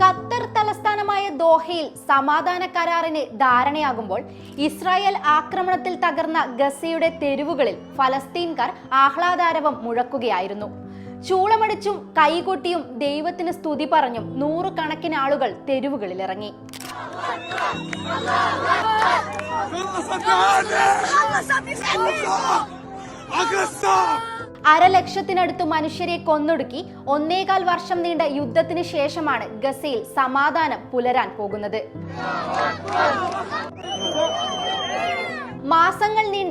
Qatar തലസ്ഥാനമായ ദോഹയിൽ സമാധാന കരാറിന് ധാരണയാകുമ്പോൾ ഇസ്രായേൽ ആക്രമണത്തിൽ തകർന്ന ഗസയുടെ തെരുവുകളിൽ ഫലസ്തീൻകാർ ആഹ്ലാദാരവം മുഴക്കുകയായിരുന്നു. ചൂളമടിച്ചും കൈകൊട്ടിയും ദൈവത്തിന് സ്തുതി പറഞ്ഞും നൂറുകണക്കിന് ആളുകൾ തെരുവുകളിലിറങ്ങി. അരലക്ഷത്തിനടുത്ത് മനുഷ്യരെ കൊന്നൊടുക്കി ഒന്നേകാൽ വർഷം നീണ്ട യുദ്ധത്തിന് ശേഷമാണ് ഗസയിൽ സമാധാനം പുലരാൻ പോകുന്നത്.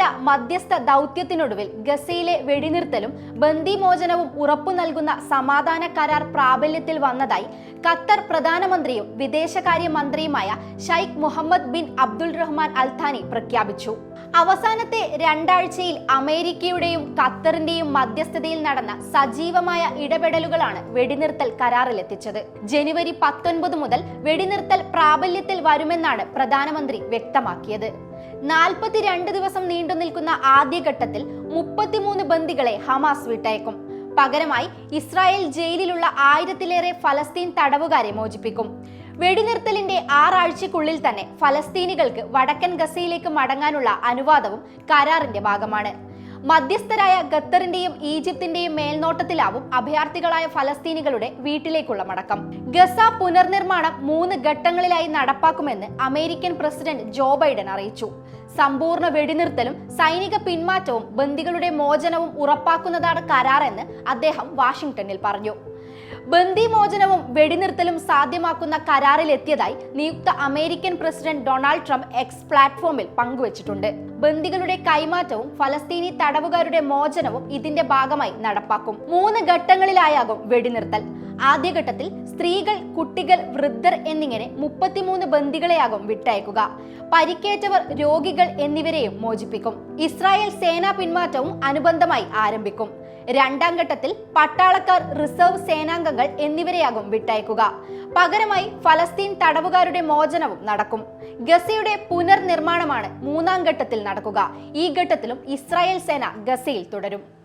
നീണ്ട മധ്യസ്ഥ ദൗത്യത്തിനൊടുവിൽ ഗസയിലെ വെടിനിർത്തലും ബന്ദിമോചനവും ഉറപ്പു നൽകുന്ന സമാധാന കരാർ പ്രാബല്യത്തിൽ വന്നതായി ഖത്തർ പ്രധാനമന്ത്രിയും വിദേശകാര്യ മന്ത്രിയുമായ Sheikh Mohammed bin Abdul Rahman Al Thani പ്രഖ്യാപിച്ചു. അവസാനത്തെ രണ്ടാഴ്ചയിൽ അമേരിക്കയുടെയും ഖത്തറിന്റെയും മധ്യസ്ഥതയിൽ നടന്ന സജീവമായ ഇടപെടലുകളാണ് വെടിനിർത്തൽ കരാറിലെത്തിച്ചത്. ജനുവരി പത്തൊൻപത് മുതൽ വെടിനിർത്തൽ പ്രാബല്യത്തിൽ വരുമെന്നാണ് പ്രധാനമന്ത്രി വ്യക്തമാക്കിയത്. നാൽപ്പത്തിരണ്ട് ദിവസം നീണ്ടു നിൽക്കുന്ന ആദ്യഘട്ടത്തിൽ മുപ്പത്തിമൂന്ന് ബന്ദികളെ ഹമാസ് വിട്ടയക്കും. പകരമായി ഇസ്രായേൽ ജയിലിലുള്ള ആയിരത്തിലേറെ ഫലസ്തീൻ തടവുകാരെ മോചിപ്പിക്കും. വെടിനിർത്തലിന്റെ ആറാഴ്ചക്കുള്ളിൽ തന്നെ ഫലസ്തീനികൾക്ക് വടക്കൻ ഗസയിലേക്ക് മടങ്ങാനുള്ള അനുവാദവും കരാറിന്റെ ഭാഗമാണ്. മധ്യസ്ഥരായ ഖത്തറിന്റെയും ഈജിപ്തിന്റെയും മേൽനോട്ടത്തിലാവും അഭയാർത്ഥികളായ ഫലസ്തീനികളുടെ വീട്ടിലേക്കുള്ള മടക്കം. ഗസ പുനർനിർമ്മാണം മൂന്ന് ഘട്ടങ്ങളിലായി നടപ്പാക്കുമെന്ന് അമേരിക്കൻ പ്രസിഡന്റ് ജോ ബൈഡൻ അറിയിച്ചു. സമ്പൂർണ വെടിനിർത്തലും സൈനിക പിന്മാറ്റവും ബന്ദികളുടെ മോചനവും ഉറപ്പാക്കുന്നതാണ് കരാറെന്ന് അദ്ദേഹം വാഷിംഗ്ടണിൽ പറഞ്ഞു. ബന്ദിമോചനവും വെടിനിർത്തലും സാധ്യമാക്കുന്ന കരാറിലെത്തിയതായി നിയുക്ത American president Donald Trump X പ്ലാറ്റ്ഫോമിൽ പങ്കുവച്ചിട്ടുണ്ട്. ബന്ദികളുടെ കൈമാറ്റവും ഫലസ്തീനി തടവുകാരുടെ മോചനവും ഇതിന്റെ ഭാഗമായി നടപ്പാക്കും. മൂന്ന് ഘട്ടങ്ങളിലായാകും വെടിനിർത്തൽ. ആദ്യഘട്ടത്തിൽ സ്ത്രീകൾ കുട്ടികൾ വൃദ്ധർ എന്നിങ്ങനെ മുപ്പത്തിമൂന്ന് ബന്ദികളെയാകും വിട്ടയക്കുക. പരിക്കേറ്റവർ രോഗികൾ എന്നിവരെയും മോചിപ്പിക്കും. ഇസ്രായേൽ സേനാ പിന്മാറ്റവും അനുബന്ധമായി ആരംഭിക്കും. രണ്ടാം ഘട്ടത്തിൽ പട്ടാളക്കാർ റിസർവ് സേനാംഗങ്ങൾ എന്നിവരെയാകും വിട്ടയക്കുക. പകരമായി ഫലസ്തീൻ തടവുകാരുടെ മോചനവും നടക്കും. ഗസയുടെ പുനർനിർമ്മാണമാണ് മൂന്നാം ഘട്ടത്തിൽ നടക്കുക. ഈ ഘട്ടത്തിലും ഇസ്രായേൽ സേന ഗസയിൽ തുടരും.